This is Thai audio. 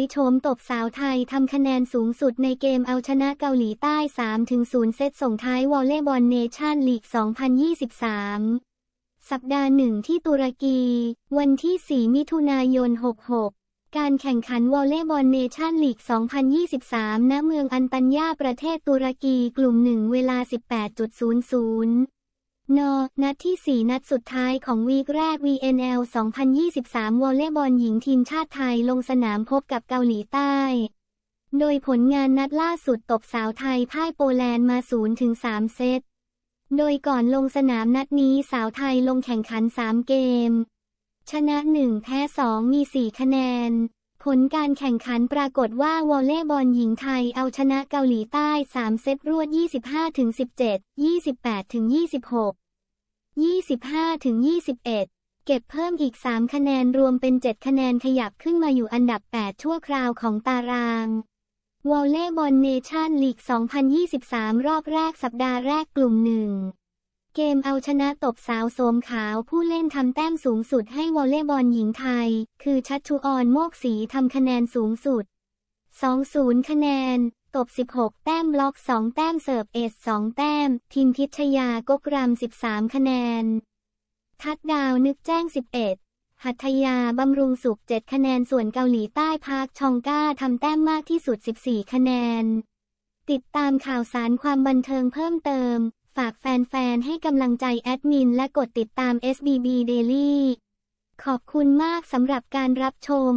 ยโฉมตบสาวไทยทำคะแนนสูงสุดในเกมเอาชนะเกาหลีใต้ 3-0 เซตส่งท้ายวอลเลย์บอลเนชั่นลีก 2023 สัปดาห์หนึ่งที่ตุรกี วันที่ 4 มิถุนายน 66การแข่งขันวอลเลย์บอลเนชั่นลีก 2023 ณ เมืองอันตัญญาประเทศตุรกี กลุ่มหนึ่งเวลา 18.00 น นัดที่ 4 นัดสุดท้ายของวีคแรก VNL 2023 วอลเลย์บอลหญิงทีมชาติไทยลงสนามพบกับเกาหลีใต้ โดยผลงานนัดล่าสุดตบสาวไทยพ่ายโปแลนด์มา 0-3 เซต โดยก่อนลงสนามนัดนี้สาวไทยลงแข่งขัน 3 เกม ชนะ 1 แพ้ 2 มี 4 คะแนน ผลการแข่งขันปรากฏว่าวอลเลย์บอลหญิงไทยเอาชนะเกาหลีใต้ 3 เซตรวด 25-17 28-26 25-21 เก็บเพิ่มอีก 3 คะแนนรวมเป็น 7 คะแนนขยับขึ้นมาอยู่อันดับ 8 ชั่วคราวของตารางวอลเลย์บอลเนชั่นลีก 2023 รอบแรกสัปดาห์แรกกลุ่มหนึ่ง เกมเอาชนะตบสาวโสมขาวผู้เล่นทำแต้มสูงสุดให้วอลเลย์บอลหญิงไทย คือชัชชุออนโมกศรีทำคะแนนสูงสุด 20 คะแนน ตบ 16 แต้มบล็อก 2 แต้มเสิร์ฟเอส2แต้มทีมพิชยากกรำ13 คะแนน ทัดดาวนึกแจ้ง 11 หัตถยาบำรุงสุข 7 คะแนนส่วนเกาหลีใต้พาร์คชองก้าทำแต้มมากที่สุด 14 คะแนน ติดตามข่าวสารความบันเทิงเพิ่มเติม ฝากแฟนๆ ให้กำลังใจแอดมินและกดติดตาม SBB Daily ขอบคุณมากสำหรับการรับชม